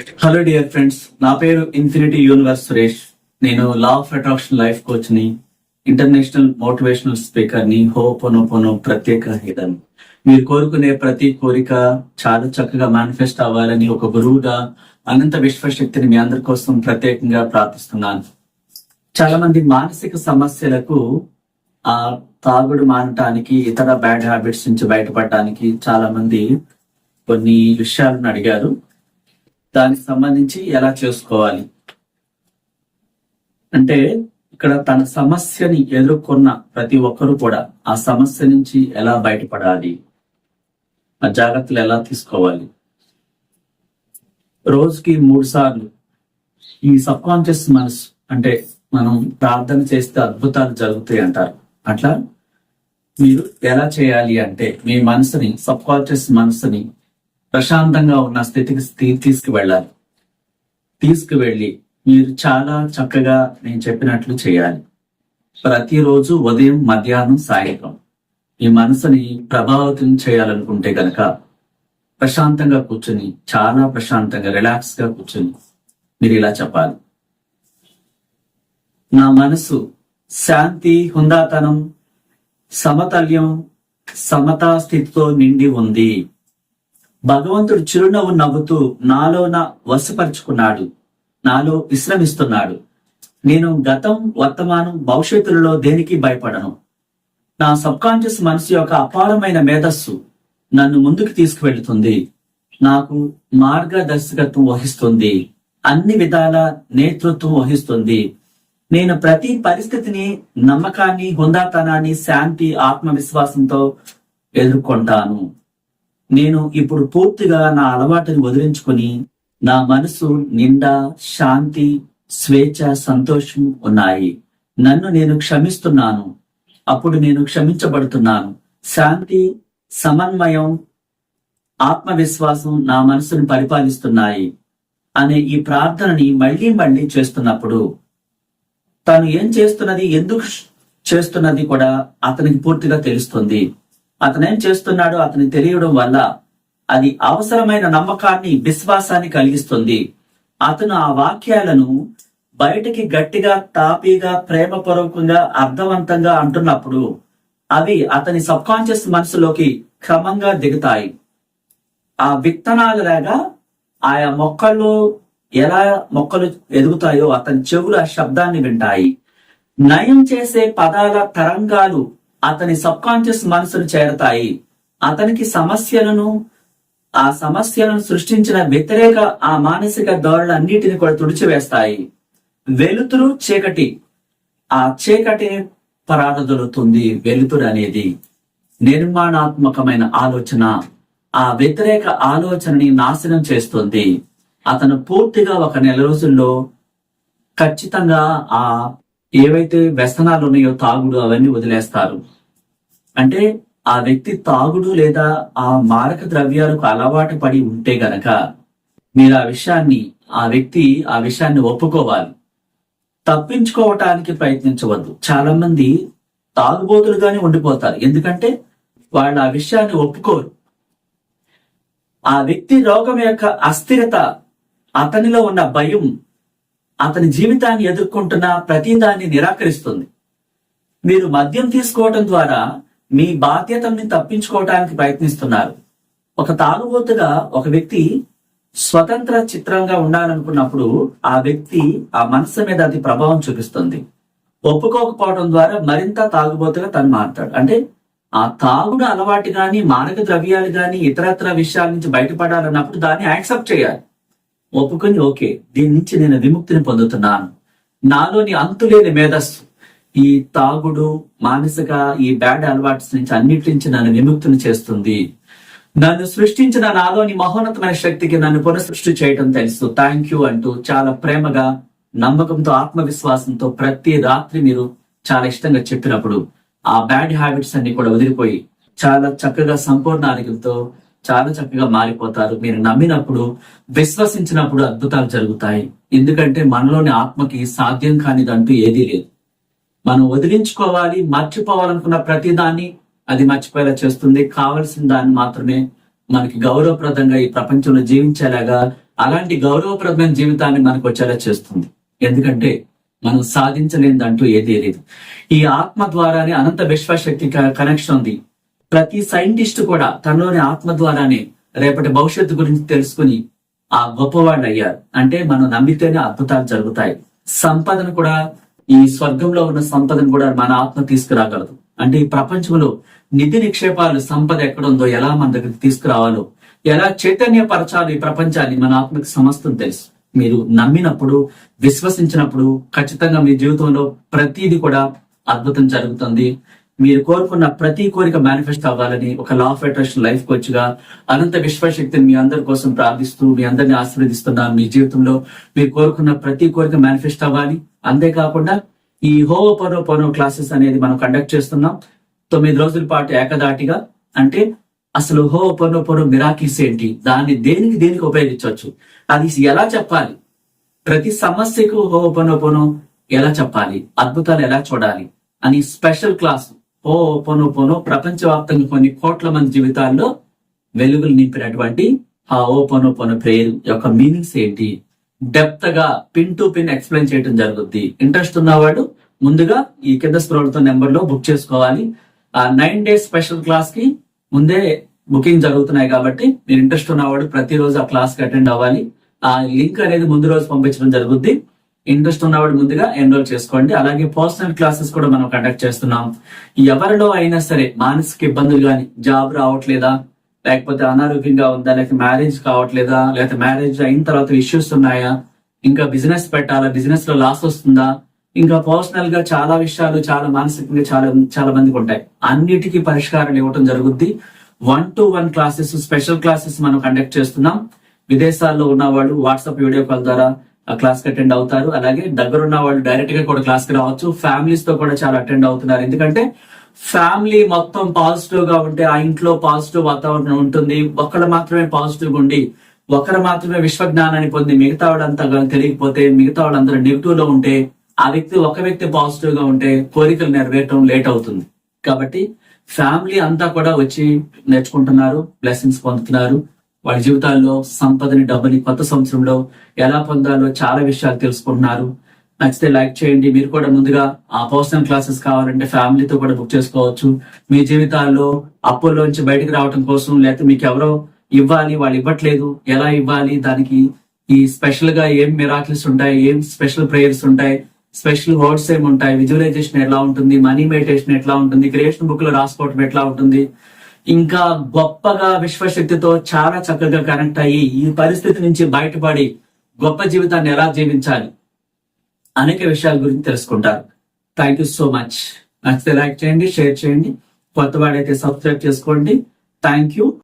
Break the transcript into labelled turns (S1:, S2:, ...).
S1: Hello dear friends నా పేరు infinity universe Suresh. నేను లా ఆఫ్ అట్రాక్షన్ లైఫ్ కోచ్ని ఇంటర్నేషనల్ మోటివేషనల్ స్పీకర్ని హోపోనోపోనో ప్రత్యేక హితం మీరు కోరుకునే ప్రతి కోరిక చాలా చక్కగా మేనిఫెస్ట్ అవ్వాలని ఒక గురువుగా అనంత విశ్వశక్తిని మీ అందరి కోసం ప్రత్యేకంగా ప్రార్థిస్తున్నాను. చాలా మంది మానసిక సమస్యలకు ఆ తాగుడు మానటానికి ఇతర బ్యాడ్ హ్యాబిట్స్ నుంచి బయటపడటానికి చాలా మంది కొన్ని విషయాలను అడిగారు. దానికి సంబంధించి ఎలా చేసుకోవాలి? అంటే ఇక్కడ తన సమస్యని ఎదుర్కొన్న ప్రతి ఒక్కరు కూడా ఆ సమస్య నుంచి ఎలా బయటపడాలి? ఆ జాగ్రత్తలు ఎలా తీసుకోవాలి? రోజుకి మూడు సార్లు ఈ సబ్ కాన్షియస్ మనసు అంటే మనం ప్రార్థన చేస్తే అద్భుతాలు జరుగుతాయి అంటారు. అట్లా మీరు ఎలా చేయాలి అంటే మీ మనసుని సబ్ కాన్షియస్ మనసుని ప్రశాంతంగా ఉన్న స్థితికి తీసుకువెళ్ళాలి తీసుకువెళ్ళి మీరు చాలా చక్కగా నేను చెప్పినట్లు చేయాలి. ప్రతిరోజు ఉదయం మధ్యాహ్నం సాయంత్రం. మీ మనసుని ప్రభావితం చేయాలనుకుంటే గనక ప్రశాంతంగా కూర్చుని చాలా ప్రశాంతంగా రిలాక్స్గా కూర్చుని మీరు ఇలా చెప్పాలి. నా మనసు శాంతి హుందాతనం సమతల్యం సమతా స్థితితో నిండి ఉంది. భగవంతుడు చిరునవ్వు నవ్వుతూ నాలోన వశపరుచుకున్నాడు. నాలో విశ్రమిస్తున్నాడు. నేను గతం వర్తమానం భవిష్యత్తులలో దేనికి భయపడను? నా సబ్ కాన్షియస్ మనసు యొక్క అపారమైన మేధస్సు నన్ను ముందుకు తీసుకువెళ్తుంది. నాకు మార్గదర్శకత్వం వహిస్తుంది. అన్ని విధాల నేతృత్వం వహిస్తుంది. నేను ప్రతి పరిస్థితిని నమ్మకాన్ని హుందాతనాన్ని శాంతి ఆత్మవిశ్వాసంతో ఎదుర్కొంటాను. నేను ఇప్పుడు పూర్తిగా నా అలవాటుని వదిలించుకొని నా మనసు నిండా శాంతి స్వేచ్ఛ సంతోషం ఉన్నాయి. నన్ను నేను క్షమిస్తున్నాను. అప్పుడు నేను క్షమించబడుతున్నాను. శాంతి సమన్వయం ఆత్మవిశ్వాసం నా మనసును పరిపాలిస్తున్నాయి అనే ఈ ప్రార్థనని మళ్ళీ మళ్ళీ చేస్తున్నప్పుడు తను ఏం చేస్తున్నది ఎందుకు చేస్తున్నది కూడా అతనికి పూర్తిగా తెలుస్తుంది. అతనేం చేస్తున్నాడో అతని తెలియడం వల్ల అది అవసరమైన నమ్మకాన్ని విశ్వాసాన్ని కలిగిస్తుంది. అతను ఆ వాక్యాలను బయటికి గట్టిగా తాపీగా ప్రేమపూర్వకంగా అర్థవంతంగా అంటున్నప్పుడు అవి అతని సబ్ కాన్షియస్ మనసులోకి క్రమంగా దిగుతాయి. ఆ విత్తనాలలాగా ఆయా మొక్కలు ఎలా మొక్కలు ఎదుగుతాయో అతని చెవులు ఆ శబ్దాన్ని వింటాయి. నయం చేసే పదాల తరంగాలు అతని సబ్ కాన్షియస్ మనసును చేరతాయి. అతనికి సమస్యలను ఆ సమస్యలను సృష్టించిన వ్యతిరేక ఆ మానసిక ధోరణులన్నిటిని కూడా తుడిచివేస్తాయి. వెలుతురు చీకటి. ఆ చీకటిని పరాడదొలుతుంది వెలుతురు అనేది. నిర్మాణాత్మకమైన ఆలోచన. ఆ వ్యతిరేక ఆలోచనని నాశనం చేస్తుంది. అతను పూర్తిగా ఒక నెల రోజుల్లో ఖచ్చితంగా ఆ ఏవైతే వ్యసనాలు ఉన్నాయో తాగుడు అవన్నీ వదిలేస్తారు. అంటే ఆ వ్యక్తి తాగుడు లేదా ఆ మారక ద్రవ్యాలకు అలవాటు పడి ఉంటే గనక మీరు ఆ విషయాన్ని ఆ వ్యక్తి ఆ విషయాన్ని ఒప్పుకోవాలి. తప్పించుకోవటానికి ప్రయత్నించవద్దు. చాలా మంది తాగుబోతులుగానే ఉండిపోతారు. ఎందుకంటే వాళ్ళు ఆ విషయాన్ని ఒప్పుకోరు. ఆ వ్యక్తి రోగం యొక్క అస్థిరత అతనిలో ఉన్న భయం అతని జీవితాన్ని ఎదుర్కొంటున్న ప్రతిదాన్ని నిరాకరిస్తుంది. మీరు మద్యం తీసుకోవటం ద్వారా మీ బాధ్యతల్ని తప్పించుకోవటానికి ప్రయత్నిస్తున్నారు. ఒక తాగుబోతుగా ఒక వ్యక్తి స్వతంత్ర చిత్రంగా ఉండాలనుకున్నప్పుడు ఆ వ్యక్తి ఆ మనసు మీద అది ప్రభావం చూపిస్తుంది. ఒప్పుకోకపోవడం ద్వారా మరింత తాగుబోతుగా తను మారుతాడు. అంటే ఆ తాగుడు అలవాటు కానీ మానక ద్రవ్యాలు కానీ ఇతరత్ర విషయాల నుంచి బయటపడాలన్నప్పుడు దాన్ని యాక్సెప్ట్ చేయాలి. ఒప్పుకొని ఓకే దీని నుంచి నేను విముక్తిని పొందుతున్నాను. నాలోని అంతులేని మేధస్సు ఈ తాగుడు మానసిక ఈ బ్యాడ్ అలవాట్స్ నుంచి అన్నిటి నుంచి నన్ను విముక్తిని చేస్తుంది. నన్ను సృష్టించిన నాలోని మహోన్నతమైన శక్తికి నన్ను పునఃసృష్టి చేయడం తెలుసు. థ్యాంక్ యూ అంటూ చాలా ప్రేమగా నమ్మకంతో ఆత్మవిశ్వాసంతో ప్రతి రాత్రి మీరు చాలా ఇష్టంగా చెప్పినప్పుడు ఆ బ్యాడ్ హ్యాబిట్స్ అన్ని కూడా వదిలిపోయి చాలా చక్కగా సంపూర్ణ ఆరోగ్యంతో చాలా చక్కగా మారిపోతారు. మీరు నమ్మినప్పుడు విశ్వసించినప్పుడు అద్భుతాలు జరుగుతాయి. ఎందుకంటే మనలోని ఆత్మకి సాధ్యం కానిదంటూ ఏదీ లేదు. మనం వదిలించుకోవాలి మర్చిపోవాలనుకున్న ప్రతిదాన్ని అది మర్చిపోయేలా చేస్తుంది. కావలసిన దాన్ని మాత్రమే మనకి గౌరవప్రదంగా ఈ ప్రపంచంలో జీవించేలాగా అలాంటి గౌరవప్రదమైన జీవితాన్ని మనకు వచ్చేలా చేస్తుంది. ఎందుకంటే మనం సాధించలేదంటూ ఏదీ లేదు. ఈ ఆత్మ ద్వారానే అనంత విశ్వశక్తి కనెక్షన్ ఉంది. ప్రతి సైంటిస్ట్ కూడా తనలోని ఆత్మ ద్వారానే రేపటి భవిష్యత్తు గురించి తెలుసుకుని ఆ గొప్పవాడు అయ్యారు అంటే మనం నమ్మితేనే అద్భుతాలు జరుగుతాయి. సంపదను కూడా ఈ స్వర్గంలో ఉన్న సంపదను కూడా మన ఆత్మ తీసుకురాగలదు. అంటే ఈ ప్రపంచంలో నిధి నిక్షేపాలు సంపద ఎక్కడుందో ఎలా మన దగ్గరికి తీసుకురావాలో ఎలా చైతన్యపరచాలి ఈ ప్రపంచాన్ని మన ఆత్మకి సమస్తం తెలుసు. మీరు నమ్మినప్పుడు విశ్వసించినప్పుడు ఖచ్చితంగా మీ జీవితంలో ప్రతిదీ కూడా అద్భుతం జరుగుతుంది. మీరు కోరుకున్న ప్రతి కోరిక మేనిఫెస్ట్ అవ్వాలని ఒక లా ఆఫ్ అట్రాక్షన్ లైఫ్ కోచ్గా అనంత విశ్వశక్తిని మీ అందరి కోసం ప్రార్థిస్తూ మీ అందరిని ఆశీర్వదిస్తున్నాను మీ జీవితంలో మీరు కోరుకున్న ప్రతి కోరిక మేనిఫెస్ట్ అవ్వాలి. అంతేకాకుండా ఈ హోవో పనో పనో క్లాసెస్ అనేది మనం కండక్ట్ చేస్తున్నాం. తొమ్మిది రోజుల పాటు ఏకదాటిగా అంటే అసలు హో పనో పనో మిరాకిల్స్ ఏంటి? దాన్ని దేనికి దేనికి ఉపయోగించవచ్చు? అది ఎలా చెప్పాలి? ప్రతి సమస్యకు హో పనో పనో ఎలా చెప్పాలి? అద్భుతాలు ఎలా చూడాలి? అని స్పెషల్ క్లాస్ ఓ పొను పోనో ప్రపంచవ్యాప్తంగా కొన్ని కోట్ల మంది జీవితాల్లో వెలుగులు నింపినటువంటి ఆ ఓ పొను పొను ప్రేయర్ యొక్క మీనింగ్స్ ఏంటి? డెప్త్గా పిన్ టు పిన్ ఎక్స్ప్లెయిన్ చేయడం జరుగుద్ది. ఇంట్రెస్ట్ ఉన్నవాడు ముందుగా ఈ కింద స్క్రోల్తో నెంబర్లో బుక్ చేసుకోవాలి. ఆ నైన్ డేస్ స్పెషల్ క్లాస్కి ముందే బుకింగ్ జరుగుతున్నాయి కాబట్టి మీరు ఇంట్రెస్ట్ ఉన్నవాడు ప్రతిరోజు ఆ క్లాస్కి అటెండ్ అవ్వాలి. ఆ లింక్ అనేది ముందు రోజు పంపించడం జరుగుద్ది. ఇంట్రెస్ట్ ఉన్నవాడు ముందుగా ఎన్రోల్ చేసుకోండి. అలాగే పర్సనల్ క్లాసెస్ కూడా మనం కండక్ట్ చేస్తున్నాం. ఎవరిలో అయినా సరే మానసిక ఇబ్బందులు కానీ జాబ్ రావట్లేదా? లేకపోతే అనారోగ్యంగా ఉందా? లేకపోతే మ్యారేజ్ కావట్లేదా? లేకపోతే మ్యారేజ్ అయిన తర్వాత ఇష్యూస్ ఉన్నాయా? ఇంకా బిజినెస్ పెట్టాలా? బిజినెస్లో లాస్ వస్తుందా? ఇంకా పర్సనల్గా చాలా విషయాలు చాలా మానసికంగా చాలా చాలా మందికి ఉంటాయి. అన్నిటికీ పరిష్కారాలు ఇవ్వటం జరుగుద్ది. One to one classes special classes మనం కండక్ట్ చేస్తున్నాం. విదేశాల్లో ఉన్న వాళ్ళు వాట్సాప్ వీడియో కాల్ ద్వారా క్లాస్కి అటెండ్ అవుతారు. అలాగే దగ్గర ఉన్న వాళ్ళు డైరెక్ట్గా కూడా క్లాస్కి రావచ్చు. ఫ్యామిలీస్తో కూడా చాలా అటెండ్ అవుతున్నారు. ఎందుకంటే ఫ్యామిలీ మొత్తం పాజిటివ్గా ఉంటే ఆ ఇంట్లో పాజిటివ్ వాతావరణం ఉంటుంది. ఒకళ్ళు మాత్రమే పాజిటివ్ ఉండి ఒకరు మాత్రమే విశ్వ జ్ఞానాన్ని పొంది మిగతా వాళ్ళంతా తెలియకపోతే మిగతా వాళ్ళందరూ నెగిటివ్లో ఉంటే ఆ వ్యక్తి ఒక వ్యక్తి పాజిటివ్గా ఉంటే కోరికలు నెరవేరటం లేట్ అవుతుంది. కాబట్టి ఫ్యామిలీ అంతా కూడా వచ్చి నేర్చుకుంటున్నారు బ్లెస్సింగ్స్ పొందుతున్నారు. వాళ్ళ జీవితాల్లో సంపదని డబ్బుని కొత్త సంవత్సరంలో ఎలా పొందాలో చాలా విషయాలు తెలుసుకుంటున్నారు. నచ్చితే లైక్ చేయండి. మీరు కూడా ముందుగా ఆ పర్సనల్ క్లాసెస్ కావాలంటే ఫ్యామిలీతో కూడా బుక్ చేసుకోవచ్చు. మీ జీవితాల్లో అప్పుల్లోంచి బయటకు రావడం కోసం లేకపోతే మీకు ఎవరో ఇవ్వాలి వాళ్ళు ఇవ్వట్లేదు. ఎలా ఇవ్వాలి? దానికి ఈ స్పెషల్గా ఏం మిరాకిల్స్ ఉంటాయి? ఏం స్పెషల్ ప్రేయర్స్ ఉంటాయి? స్పెషల్ వర్డ్స్ ఏమి ఉంటాయి? విజువలైజేషన్ ఎలా ఉంటుంది? మనీ మెడిటేషన్ ఎట్లా ఉంటుంది? క్రియేషన్ బుక్లో రాసుకోవటం ఎట్లా ఉంటుంది? ఇంకా గొప్పగా విశ్వశక్తితో చాలా చక్కగా కనెక్ట్ అయ్యి ఈ పరిస్థితి నుంచి బయటపడి గొప్ప జీవితాన్ని ఎలా జీవించాలి? అనేక విషయాల గురించి తెలుసుకుంటారు. థ్యాంక్ యూ సో మచ్ నచ్చితే లైక్ చేయండి షేర్ చేయండి. కొత్త వాడైతే సబ్స్క్రైబ్ చేసుకోండి. Thank you